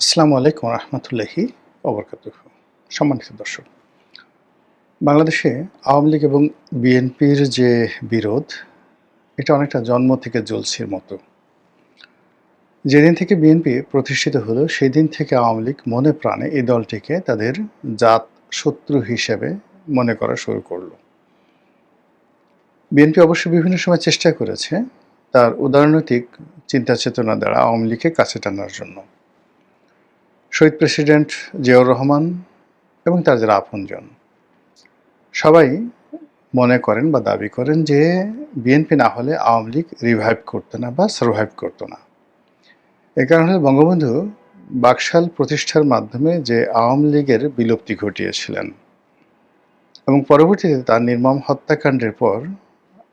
আসসালামু আলাইকুম রহমতুল্লাহি অবরকাত সম্মানিত দর্শক, বাংলাদেশে আওয়ামী লীগ এবং বিএনপির যে বিরোধ, এটা অনেকটা জন্ম থেকে জলসির মতো। যেদিন থেকে বিএনপি প্রতিষ্ঠিত হলো সেই দিন থেকে আওয়ামী লীগ মনে প্রাণে এই দলটিকে তাদের জাত শত্রু হিসেবে মনে করা শুরু করল। বিএনপি অবশ্য বিভিন্ন সময় চেষ্টা করেছে, তার উদারনৈতিক চিন্তা চেতনা দ্বারা আওয়ামী লীগকে কাছে টানার জন্য। শহীদ প্রেসিডেন্ট জিয়াউর রহমান এবং তার যারা আপনজন, সবাই মনে করেন বা দাবি করেন যে বিএনপি না হলে আওয়ামী লীগ রিভাইভ করতো না বা সার্ভাইভ করতো না। এ কারণে বঙ্গবন্ধু বাকশাল প্রতিষ্ঠার মাধ্যমে যে আওয়ামী লীগের বিলুপ্তি ঘটিয়েছিলেন এবং পরবর্তীতে তার নির্মম হত্যাকাণ্ডের পর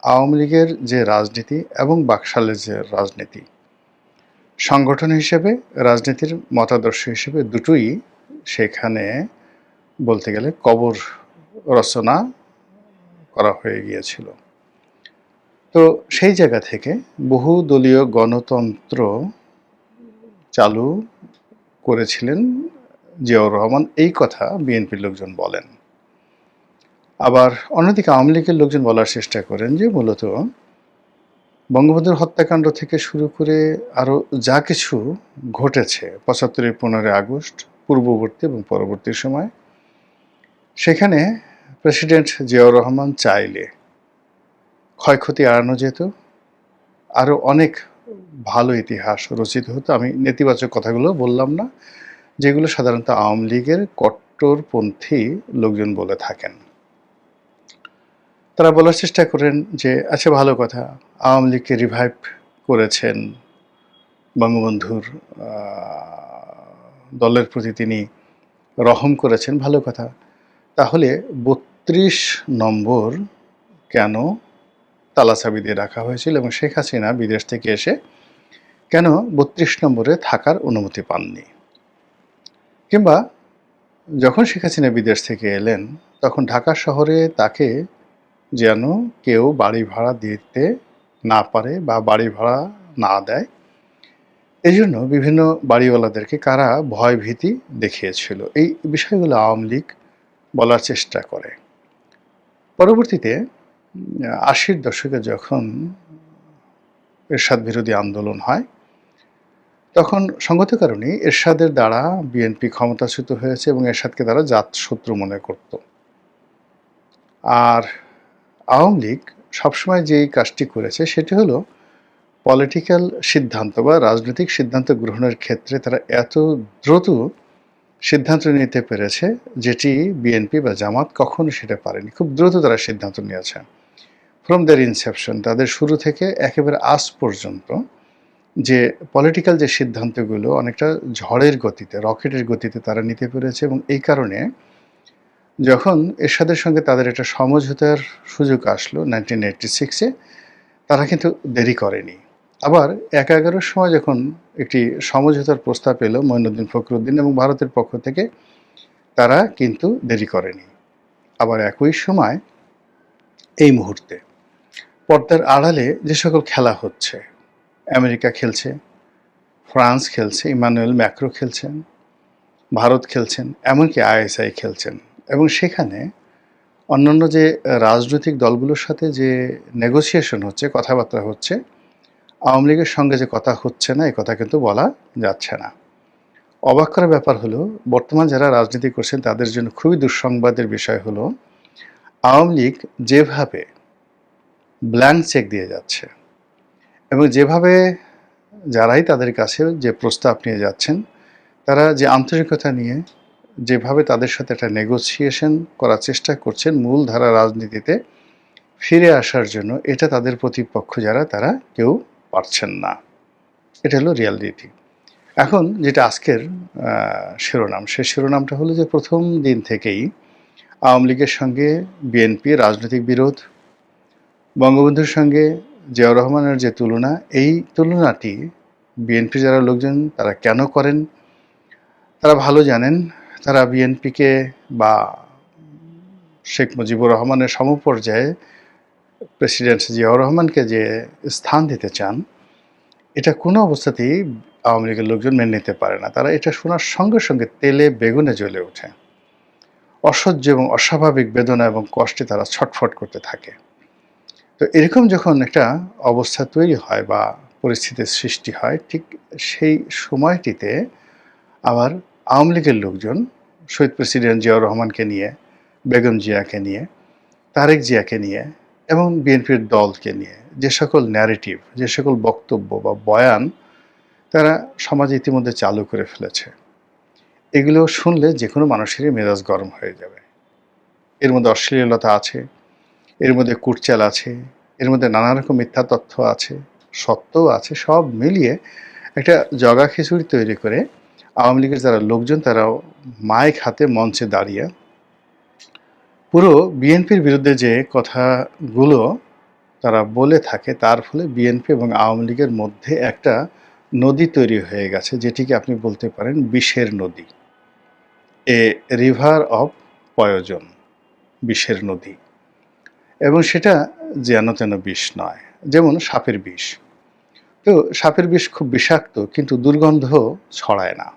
আওয়ামী লীগের যে রাজনীতি এবং বাকশালের যে রাজনীতি সংগঠন হিসেবে, রাজনীতির মতাদর্শ হিসেবে দুটোই সেখানে বলতে গেলে কবর রচনা করা হয়ে গিয়েছিল। তো সেই জায়গা থেকে বহু দলীয় গণতন্ত্র চালু করেছিলেন জিয়াউর রহমান। এই কথা বিএনপির লোকজন বলেন। আবার অন্যদিকে আওয়ামী লীগের লোকজন বলার চেষ্টা করেন যে মূলত বঙ্গবন্ধুর হত্যাকাণ্ড থেকে শুরু করে আরও যা কিছু ঘটেছে পঁচাত্তরের পনেরোই আগস্ট, পূর্ববর্তী এবং পরবর্তী সময়, সেখানে প্রেসিডেন্ট জিয়াউর রহমান চাইলে ক্ষয়ক্ষতি এড়ানো যেত। আরও অনেক ভালো ইতিহাস রচিত হতো। আমি নেতিবাচক কথাগুলো বললাম না, যেগুলো সাধারণত আওয়ামী লীগের কট্টরপন্থী লোকজন বলে থাকেন। তারা বলার চেষ্টা করেন যে আচ্ছা ভালো কথা। আওয়ামী লীগকে রিভাইভ করেছেন বঙ্গবন্ধুর দলের প্রতি তিনি রহম করেছেন, ভালো কথা। তাহলে বত্রিশ নম্বর কেন তালাচাবি দিয়ে রাখা হয়েছিল এবং শেখ হাসিনা বিদেশ থেকে এসে কেন বত্রিশ নম্বরে থাকার অনুমতি পাননি? কিংবা যখন শেখ হাসিনা বিদেশ থেকে এলেন, তখন ঢাকা শহরে তাকে যেন কেউ বাড়ি ভাড়া দিতে না পারে বা বাড়ি ভাড়া না দেয়। এই জন্য বিভিন্ন বাড়িওয়ালাদেরকে কারা ভয় ভীতি দেখিয়েছিল। এই বিষয়গুলো আওয়ামী লীগ বলার চেষ্টা করে। পরবর্তীতে, আশির দশকে যখন এরশাদ বিরোধী আন্দোলন হয়, তখন সঙ্গত কারণে এরশাদের দ্বারা বিএনপি ক্ষমতাচ্যুত হয়েছে এবং এরশাদকে তারা জাত শত্রু মনে করত। আর আওয়ামী লীগ সবসময় যেই কাজটি করেছে সেটি হলো পলিটিক্যাল সিদ্ধান্ত বা রাজনৈতিক সিদ্ধান্ত গ্রহণের ক্ষেত্রে তারা এত দ্রুত সিদ্ধান্ত নিতে পেরেছে যেটি বিএনপি বা জামাত কখনো সেটা পারেনি। খুব দ্রুত তারা সিদ্ধান্ত নিয়েছে। ফ্রম দ্যার ইনসেপশন তাদের শুরু থেকে একেবারে আজ পর্যন্ত যে পলিটিক্যাল যে সিদ্ধান্তগুলো অনেকটা ঝড়ের গতিতে রকেটের গতিতে তারা নিতে পেরেছে এবং এই কারণে যখন এরশাদের সঙ্গে তাদের একটা সমঝোতার সুযোগ আসলো নাইনটিন এইটটি সিক্সে, তারা কিন্তু দেরি করেনি। আবার এক এগারোর সময় যখন একটি সমঝোতার প্রস্তাব এলো মঈনুদ্দিন ফখরুদ্দিন এবং ভারতের পক্ষ থেকে, তারা কিন্তু দেরি করেনি। আবার একই সময় এই মুহূর্তে পর্দার আড়ালে যে সকল খেলা হচ্ছে, আমেরিকা খেলছে, ফ্রান্স খেলছে, ইমানুয়েল ম্যাক্রো খেলছেন, ভারত খেলছেন, এমনকি আইএসআই খেলছেন এবং সেখানে অন্যান্য যে রাজনৈতিক দলগুলোর সাথে যে নেগোসিয়েশন হচ্ছে, কথাবার্তা হচ্ছে, আওয়ামী লীগের সঙ্গে যে কথা হচ্ছে না, এই কথা কিন্তু বলা যাচ্ছে না। অবাক করার ব্যাপার হলো, বর্তমান যারা রাজনীতি করছেন, তাদের জন্য খুবই দুঃসংবাদের বিষয় হলো, আওয়ামী লীগ যেভাবে ব্ল্যাঙ্ক চেক দিয়ে যাচ্ছে এবং যেভাবে যারাই তাদের কাছে যে প্রস্তাব নিয়ে যাচ্ছেন, তারা যে আন্তরিকতা নিয়ে যেভাবে তাদের সাথে একটা নেগোসিয়েশন করার চেষ্টা করছেন মূলধারা রাজনীতিতে ফিরে আসার জন্য, এটা তাদের প্রতিপক্ষ যারা, তারা কেউ পারছেন না। এটা হলো রিয়ালিটি এখন যেটা আজকের শিরোনাম সে শিরোনামটা হলো যে প্রথম দিন থেকেই আওয়ামী লীগের সঙ্গে বিএনপি রাজনৈতিক বিরোধ, বঙ্গবন্ধুর সঙ্গে জিয়াউর রহমানের যে তুলনা, এই তুলনাটি বিএনপি যারা লোকজন, তারা কেন করেন? তারা ভালো জানেন তারা বিএনপিকে বা শেখ মুজিবুর রহমানের সমপর্যায়ে প্রেসিডেন্ট জিয়াউর রহমানকে যে স্থান দিতে চান, এটা কোনো অবস্থাতেই আওয়ামী লীগের লোকজন মেনে নিতে পারে না। তারা এটা শোনার সঙ্গে সঙ্গে তেলে বেগুনে জ্বলে ওঠে। অসহ্য এবং অস্বাভাবিক বেদনা এবং কষ্টে তারা ছটফট করতে থাকে। তো এরকম যখন একটা অবস্থা তৈরি হয় বা পরিস্থিতির সৃষ্টি হয়, ঠিক সেই সময়টিতে আবার আওয়ামী লীগের লোকজন, শহীদ প্রেসিডেন্ট জিয়াউর রহমানকে নিয়ে, বেগম জিয়াকে নিয়ে, তারেক জিয়াকে নিয়ে এবং বিএনপির দলকে নিয়ে যে সকল ন্যারেটিভ যে সকল বক্তব্য বা বয়ান তারা সমাজে ইতিমধ্যে চালু করে ফেলেছে। এগুলো শুনলে যে কোনো মানুষেরই মেজাজ গরম হয়ে যাবে। এর মধ্যে অশ্লীলতা আছে, এর মধ্যে কুটচাল আছে, এর মধ্যে নানা রকম মিথ্যা তথ্য আছে, সত্যও আছে, সব মিলিয়ে একটা জগা খিচুড়ি তৈরি করে আওয়ামী লীগের যারা লোকজন, তারাও মাইক হাতে মঞ্চে দাঁড়িয়ে পুরো বিএনপির বিরুদ্ধে যে কথাগুলো তারা বলে থাকে, তার ফলে বিএনপি এবং আওয়ামী লীগের মধ্যে একটা নদী তৈরি হয়ে গেছে, যেটিকে আপনি বলতে পারেন বিষের নদী। এ রিভার অফ পয়োজন, বিষের নদী। এবং সেটা যেন তেন বিষ নয়, যেমন সাপের বিষ। তো সাপের বিষ খুব বিষাক্ত, কিন্তু দুর্গন্ধ ছড়ায় না।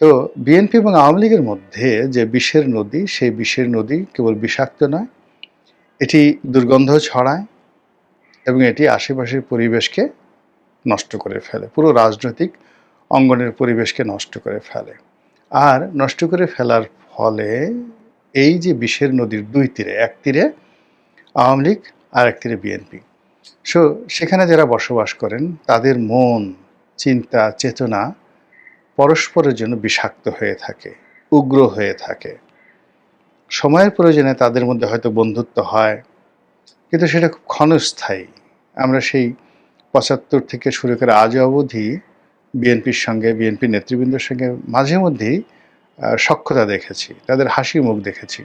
তো বিএনপি এবং আওয়ামী লীগের মধ্যে যে বিষের নদী, সেই বিষের নদী কেবল বিষাক্ত নয়, এটি দুর্গন্ধ ছড়ায় এবং এটি আশেপাশের পরিবেশকে নষ্ট করে ফেলে, পুরো রাজনৈতিক অঙ্গনের পরিবেশকে নষ্ট করে ফেলে। আর নষ্ট করে ফেলার ফলে এই যে বিষের নদীর দুই তীরে, এক তীরে আওয়ামী লীগ আর এক তীরে বিএনপি। সো সেখানে যারা বসবাস করেন, তাদের মন, চিন্তা, চেতনা পরস্পরের জন্য বিষাক্ত হয়ে থাকে, উগ্র হয়ে থাকে। সময়ের প্রয়োজনে তাদের মধ্যে হয়তো বন্ধুত্ব হয়, কিন্তু সেটা খুব ক্ষণস্থায়ী। আমরা সেই পঁচাত্তর থেকে শুরু করে আজ অবধি বিএনপির সঙ্গে, বিএনপি নেতৃবৃন্দের সঙ্গে মাঝে মধ্যেই সক্ষতা দেখেছি, তাদের হাসি মুখ দেখেছি।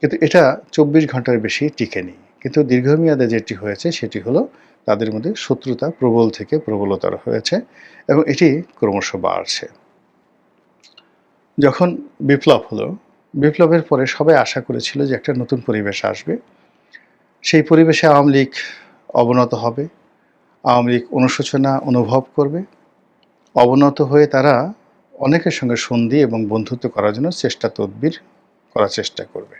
কিন্তু এটা চব্বিশ ঘণ্টার বেশি টিকে টিকেনি কিন্তু দীর্ঘমেয়াদে যেটি হয়েছে সেটি হলো তাদের মধ্যে শত্রুতা প্রবল থেকে প্রবলতর হয়েছে এবং এটি ক্রমশ বাড়ছে। যখন বিপ্লব হলো, বিপ্লবের পরে সবাই আশা করেছিল যে একটা নতুন পরিবেশ আসবে। সেই পরিবেশে আওয়ামী লীগ অবনত হবে, আওয়ামী লীগ অনুশোচনা অনুভব করবে। অবনত হয়ে তারা অনেকের সঙ্গে সন্ধি এবং বন্ধুত্ব করার জন্য চেষ্টা তদবির করার চেষ্টা করবে।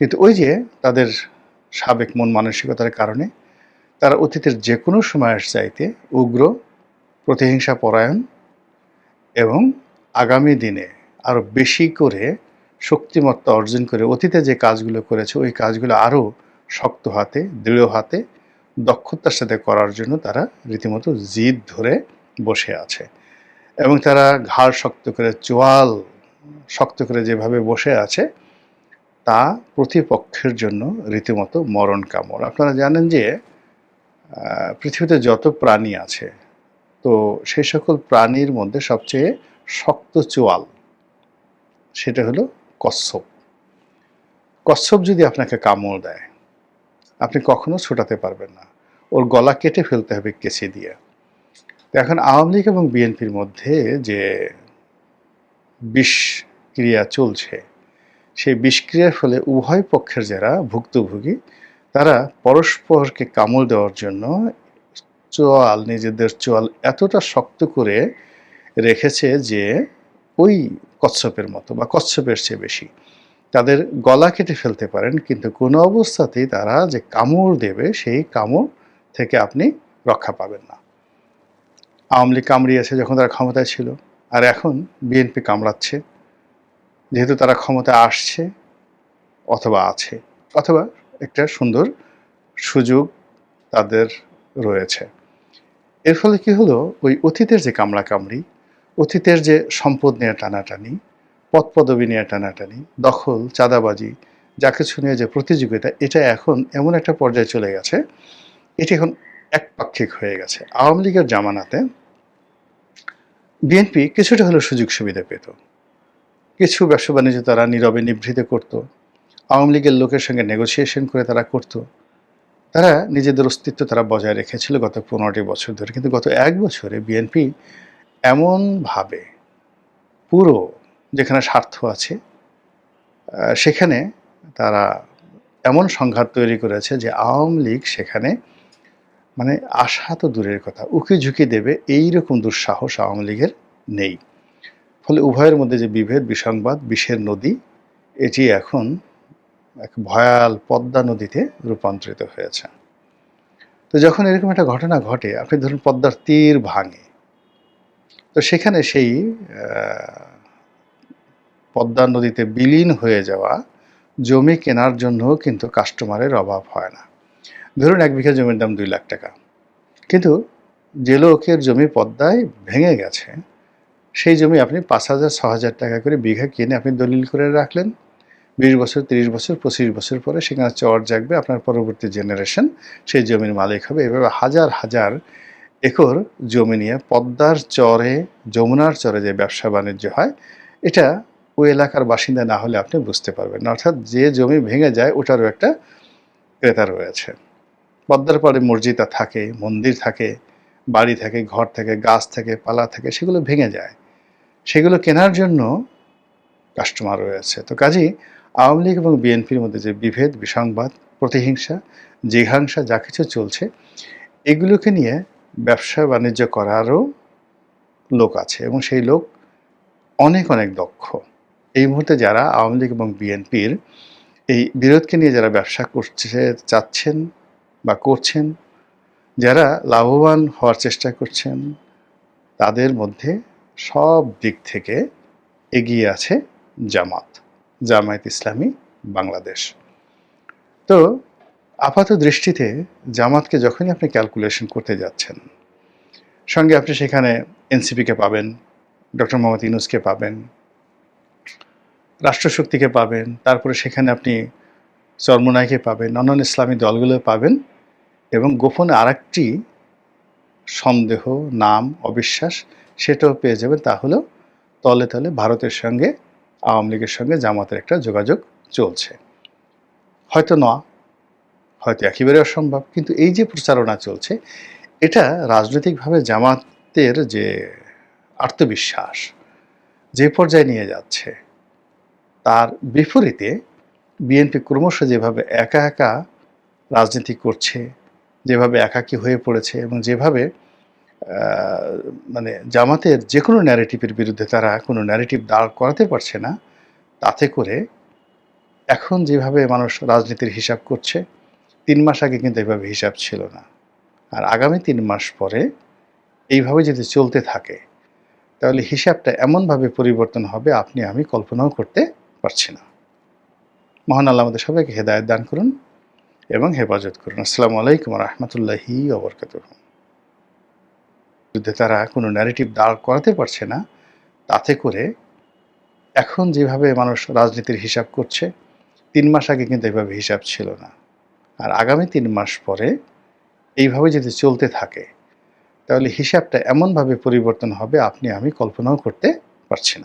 কিন্তু ওই যে তাদের সাবেক মন মানসিকতার কারণে তারা অতীতের যে কোনো সময়ের চাইতে উগ্র, প্রতিহিংসা পরায়ণ এবং আগামী দিনে আরও বেশি করে শক্তিমত্তা অর্জন করে অতীতে যে কাজগুলো করেছে, ওই কাজগুলো আরও শক্ত হাতে, দৃঢ় হাতে, দক্ষতার সাথে করার জন্য তারা রীতিমতো জিদ ধরে বসে আছে। এবং তারা ঘাড় শক্ত করে, চোয়াল শক্ত করে যেভাবে বসে আছে, তা প্রতিপক্ষের জন্য রীতিমতো মরণ কামড়। আপনারা জানেন যে পৃথিবীতে যত প্রাণী আছে, তো সেই সকল প্রাণীর মধ্যে সবচেয়ে শক্ত চোয়াল, সেটা হলো কচ্ছপ। কচ্ছপ যদি আপনাকে কামড় দেয়, আপনি কখনো ছোটাতে পারবেন না। ওর গলা কেটে ফেলতে হবে কেসি দিয়ে। এখন আওয়ামী লীগ এবং বিএনপির মধ্যে যে বিষক্রিয়া চলছে, সেই বিষক্রিয়ার ফলে উভয় পক্ষের যারা ভুক্তভোগী তারা পরস্পরকে কামড় দেওয়ার জন্য চোয়াল, নিজেদের চোয়াল এতটা শক্ত করে রেখেছে যে ওই কচ্ছপের মতো বা কচ্ছপের চেয়ে বেশি। তাদের গলা কেটে ফেলতে পারেন, কিন্তু কোনো অবস্থাতেই তারা যে কামড় দেবে, সেই কামড় থেকে আপনি রক্ষা পাবেন না। আওয়ামী লীগ কামড়িয়েছে যখন তারা ক্ষমতায় ছিল, আর এখন বিএনপি কামড়াচ্ছে। যেহেতু তারা ক্ষমতায় আসছে অথবা আছে, অথবা একটা সুন্দর সুযোগ তাদের রয়েছে। এর ফলে কি হলো? ওই অতীতের যে কামড়া কামড়ি অতীতের যে সম্পদ নিয়ে টানাটানি পদ পদবি নিয়ে টানাটানি, দখল, চাঁদাবাজি, যা কিছু নিয়ে যে প্রতিযোগিতা, এটা এখন এমন একটা পর্যায়ে চলে গেছে, এটি এখন একপাক্ষিক হয়ে গেছে। আওয়ামী লীগের জামানাতে বিএনপি কিছুটা হলেও সুযোগ সুবিধা পেত। কিছু ব্যবসা বাণিজ্য তারা নীরবে নিভৃতে করত আওয়ামী লীগের লোকের সঙ্গে নেগোসিয়েশন করে তারা করত। তারা নিজেদের অস্তিত্ব তারা বজায় রেখেছিল গত পনেরোটি বছর ধরে। কিন্তু গত এক বছরে বিএনপি এমনভাবে পুরো যেখানে স্বার্থ আছে সেখানে তারা এমন সংঘাত তৈরি করেছে যে আওয়ামী লীগ সেখানে মানে আশা তো দূরের কথা, উকি ঝুঁকি দেবে এই রকম দুঃসাহস আওয়ামী লীগের নেই। ফলে উভয়ের মধ্যে যে বিভেদ, বিসংবাদ, বিষের নদী, এটি এখন এক ভয়াল পদ্মা নদীতে রূপান্তরিত হয়েছে। তো যখন এরকম একটা ঘটনা ঘটে, আপনি ধরুন পদ্মার তীর ভাঙে, তো সেখানে সেই পদ্মা নদীতে বিলীন হয়ে যাওয়া জমি কেনার জন্যও কিন্তু কাস্টমারের অভাব হয় না। ধরুন এক বিঘা জমির দাম দুই লাখ টাকা। কিন্তু যে লোকের জমি পদ্মায় ভেঙে গেছে, সেই জমি আপনি পাঁচ হাজার, ছ হাজার টাকা করে বিঘা কিনে আপনি দলিল করে রাখলেন। বিশ বছর, তিরিশ বছর, পঁচিশ বছর পরে সেখানে চর জাগবে, আপনার পরবর্তী জেনারেশন সেই জমির মালিক হবে। এভাবে হাজার হাজার একর জমি নিয়ে পদ্মার চরে, যমুনার চরে যে ব্যবসা বাণিজ্য হয়, এটা ওই এলাকার বাসিন্দা না হলে আপনি বুঝতে পারবেন অর্থাৎ যে জমি ভেঙে যায়, ওটারও একটা ক্রেতা রয়েছে। পদ্মার পরে মসজিদা থাকে, মন্দির থাকে, বাড়ি থাকে, ঘর থাকে, গাছ থাকে, পালা থাকে, সেগুলো ভেঙে যায়। সেগুলো কেনার জন্য কাস্টমার রয়েছে। তো কাজেই আওয়ামী লীগ এবং বিএনপির মধ্যে যে বিভেদ, বিসংবাদ, প্রতিহিংসা, জিঘাংসা, যা কিছু চলছে, এগুলোকে নিয়ে ব্যবসা বাণিজ্য করারও লোক আছে এবং সেই লোক অনেক অনেক দক্ষ। এই মুহূর্তে যারা আওয়ামী লীগ এবং বিএনপির এই বিরোধকে নিয়ে যারা ব্যবসা করছে, চাচ্ছেন বা করছেন, যারা লাভবান হওয়ার চেষ্টা করছেন, তাদের মধ্যে সব দিক থেকে এগিয়ে আছে জামাত। জামায়াত ইসলামী, বাংলাদেশ। তো আপাত দৃষ্টিতে জামাতকে যখনই আপনি ক্যালকুলেশন করতে যাচ্ছেন, সঙ্গে আপনি সেখানে এনসিপিকে পাবেন ডক্টর মোহাম্মদ ইউনুসকে পাবেন, রাষ্ট্রশক্তিকে পাবেন, তারপরে সেখানে আপনি চরমোনাইকে পাবেন, অন্যান্য ইসলামী দলগুলো পাবেন এবং গোপনে আরেকটি সন্দেহ, নাম, অবিশ্বাস, সেটাও পেয়ে যাবেন, তা হলো তলে তলে ভারতের সঙ্গে আওয়ামী লীগের সঙ্গে জামাতের একটা যোগাযোগ চলছে। হয়তো না, হয়তো একেবারে অসম্ভব, কিন্তু এই যে প্রচারণা চলছে, এটা রাজনৈতিকভাবে জামাতের যে আত্মবিশ্বাস, যে পর্যায়ে নিয়ে যাচ্ছে, তার বিপরীতে বিএনপি ক্রমশ যেভাবে একা একা রাজনীতি করছে, যেভাবে একাকী হয়ে পড়েছে এবং যেভাবে মানে জামাতের যে কোনো ন্যারেটিভের বিরুদ্ধে তারা কোনো ন্যারেটিভ দাঁড় করাতে পারছে না, তাতে করে এখন যেভাবে মানুষ রাজনীতির হিসাব করছে, তিন মাস আগে কিন্তু এভাবে হিসাব ছিল না। আর আগামী তিন মাস পরে এইভাবে যদি চলতে থাকে, তাহলে হিসাবটা এমনভাবে পরিবর্তন হবে, আপনি, আমি কল্পনাও করতে পারছি না। মহান আল্লাহ আমাদের সবাইকে হেদায়ত দান করুন এবং হেফাজত করুন। আসসালামু আলাইকুম রহমতুল্লাহি অবরকাত যুদ্ধে তারা কোনো ন্যারেটিভ দাঁড় করাতে পারছে না, তাতে করে এখন যেভাবে মানুষ রাজনীতির হিসাব করছে, তিন মাস আগে কিন্তু এভাবে হিসাব ছিল না। আর আগামী তিন মাস পরে এইভাবে যদি চলতে থাকে, তাহলে হিসাবটা এমনভাবে পরিবর্তন হবে, আপনি, আমি কল্পনাও করতে পারছি না।